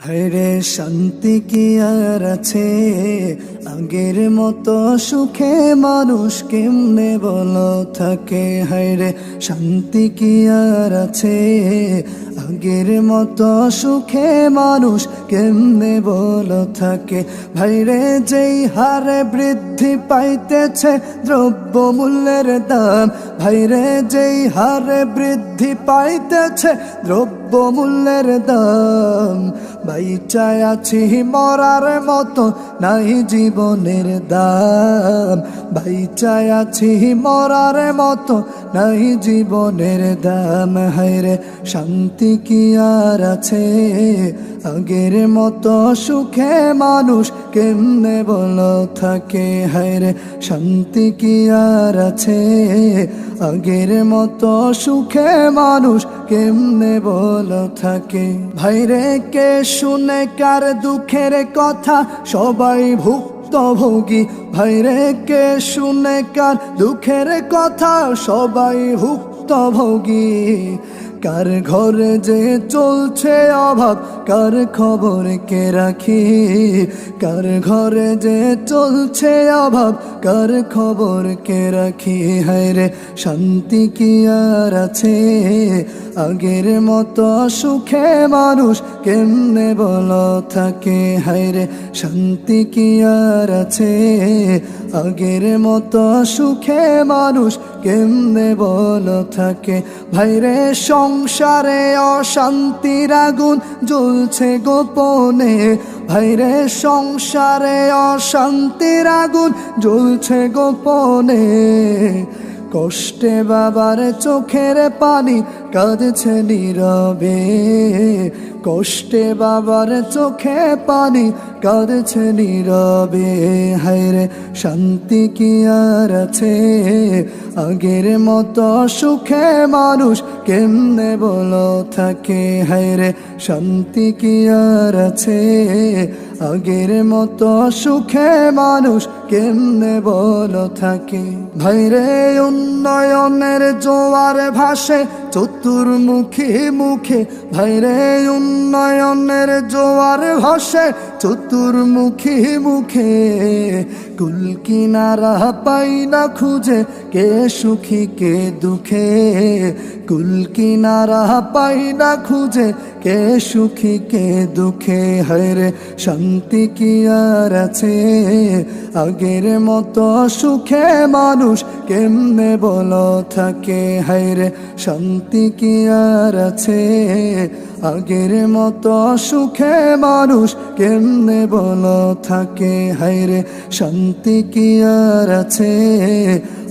হরে শান্তি কি আর আছে? আগের মতো সুখে মানুষ কেমনে বলো থাকে? হায়রে শান্তি কি আর আছে? আগের মতো সুখে মানুষ কেমনে বলো থাকে? ভাইরে যেই হারে বৃদ্ধি পাইতেছে দ্রব্য মূল্যের দাম, ভাইরে যেই হারে বৃদ্ধি পাইতেছে দ্রব্য মূল্যের দাম বাইচায় আছি মরার মতো, নাই জীবনের দাম। বাইচায় আছি মরার মতো, নাই জীবনের দাম। হায়রে, শান্তি কি আর আছে? আগের মতো সুখে মানুষ কেমনে বলো থাকে? হায়রে শান্তি কি আর আছে? আগের মতো সুখে মানুষ কেমনে বলো থাকে? ভাইরে কে শুনে কার দুঃখের কথা? সবাই ভুক ভুক্তভোগী ভাইরে কে শুনে কার দুঃখের কথা? সবাই ভুক্তভোগী। কার ঘরে যে চলছে অভাব, কার খবর কে রাখি? কার ঘরে যে চলছে অভাব, কার খবর কে রাখি? হায় রে, শান্তি কি আর আছে? আগের মতো সুখে মানুষ কেমনে বল থাকে? হায় রে শান্তি কি আর আছে? আগের মতো সুখে মানুষ কেমনে বল থাকে? ভাইরে, সংসারে অশান্তির আগুন জ্বলছে গোপনে। ভাইরে, সংসারে অশান্তির আগুন জ্বলছে গোপনে। কষ্টে বাবার চোখের পানি কাঁদছে নীরবে। কষ্টে বাবার চোখে পানি কাঁদছে নীরবে। হায়রে, শান্তি কি আর আছে? আগের মতো সুখে মানুষ কেমনে বলো থাকে? হায়রে, শান্তি কি আর আছে? আগের মতো সুখে মানুষ কেমনে বলো থাকে? ভাইরে, উন্নয়নের জোয়ার ভাসে চতুর্মুখী মুখে ভাইরে উন্নয়নের জোয়ার ভাসে। চতুর্মুখী মুখে কুল কিনারা পাই না খুঁজে, কে সুখী, কে দুঃখে। কুল কিনারা পাই না খুঁজে কে সুখী, কে দুঃখে হরে শান্তি কি আর আছে? আগের মতো সুখে মানুষ কেমনে বলো থাকে? হায়রে শান্তি কি আর আছে? আগের মতো সুখে মানুষ কেমনে বলো থাকে? হায়রে শান্তি কি আর আছে?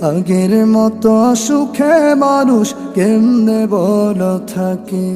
আগের মতো সুখে মানুষ কেমনে বলো থাকে?